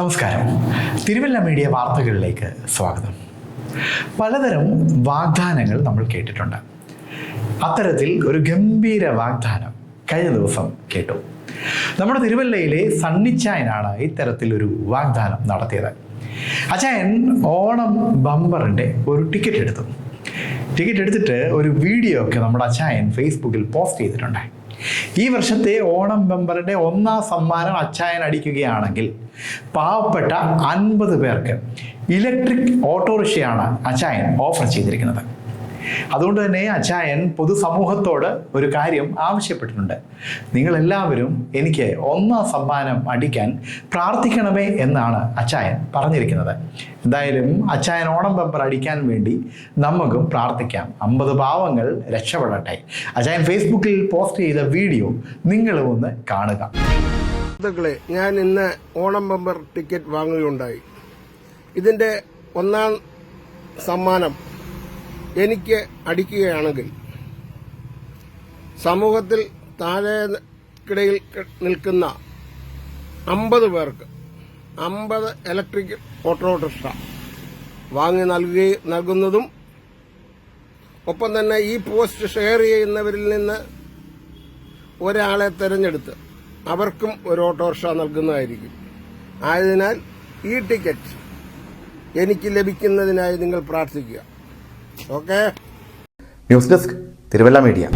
നമസ്കാരം. തിരുവല്ല മീഡിയ വാർത്തകളിലേക്ക് സ്വാഗതം. പലതരം വാഗ്ദാനങ്ങൾ നമ്മൾ കേട്ടിട്ടുണ്ട്. അത്തരത്തിൽ ഒരു ഗംഭീര വാഗ്ദാനം കഴിഞ്ഞ ദിവസം കേട്ടു. നമ്മുടെ തിരുവല്ലയിലെ സണ്ണിച്ചായനാണ് ഇത്തരത്തിലൊരു വാഗ്ദാനം നടത്തിയത്. അച്ചായൻ ഓണം ബമ്പറിന്റെ ഒരു ടിക്കറ്റ് എടുത്തു. ടിക്കറ്റ് എടുത്തിട്ട് ഒരു വീഡിയോ ഒക്കെ നമ്മുടെ അച്ചായൻ ഫേസ്ബുക്കിൽ പോസ്റ്റ് ചെയ്തിട്ടുണ്ട് ഈ വർഷത്തെ ഓണം ബമ്പറിന്റെ ഒന്നാം സമ്മാനം അച്ചായൻ അടിക്കുകയാണെങ്കിൽ പാവപ്പെട്ട അൻപത് പേർക്ക് ഇലക്ട്രിക് ഓട്ടോറിക്ഷയാണ് അച്ചായൻ ഓഫർ ചെയ്തിരിക്കുന്നത്. അതുകൊണ്ട് തന്നെ അച്ചായൻ പൊതുസമൂഹത്തോട് ഒരു കാര്യം ആവശ്യപ്പെട്ടിട്ടുണ്ട്. നിങ്ങളെല്ലാവരും എനിക്ക് ഒന്നാം സമ്മാനം അടിക്കാൻ പ്രാർത്ഥിക്കണമേ എന്നാണ് അച്ചായൻ പറഞ്ഞിരിക്കുന്നത്. എന്തായാലും അച്ചായൻ ഓണം ബമ്പർ അടിക്കാൻ വേണ്ടി നമുക്കും പ്രാർത്ഥിക്കാം. അമ്പത് പാവങ്ങൾ രക്ഷപ്പെടട്ടെ. അച്ചായൻ ഫേസ്ബുക്കിൽ പോസ്റ്റ് ചെയ്ത വീഡിയോ നിങ്ങളും ഒന്ന് കാണുക. സുഹൃത്തുക്കളെ ഞാൻ ഇന്ന് ഓണം ബമ്പർ ടിക്കറ്റ് വാങ്ങുകയുണ്ടായി. ഇതിന്റെ ഒന്നാം സമ്മാനം എനിക്ക് അടിക്കുകയാണെങ്കിൽ സമൂഹത്തിൽ താഴെക്കിടയിൽ നിൽക്കുന്ന അമ്പത് പേർക്ക് അമ്പത് ഇലക്ട്രിക് ഓട്ടോറിക്ഷ വാങ്ങി നൽകുകയും നൽകുന്നതും ഒപ്പം തന്നെ ഈ പോസ്റ്റ് ഷെയർ ചെയ്യുന്നവരിൽ നിന്ന് ഒരാളെ തെരഞ്ഞെടുത്ത് അവർക്കും ഒരു ഓട്ടോറിക്ഷ നൽകുന്നതായിരിക്കും. ആയതിനാൽ ഈ ടിക്കറ്റ് എനിക്ക് ലഭിക്കുന്നതിനായി നിങ്ങൾ പ്രാർത്ഥിക്കുക. Okay news desk Thiruvalla media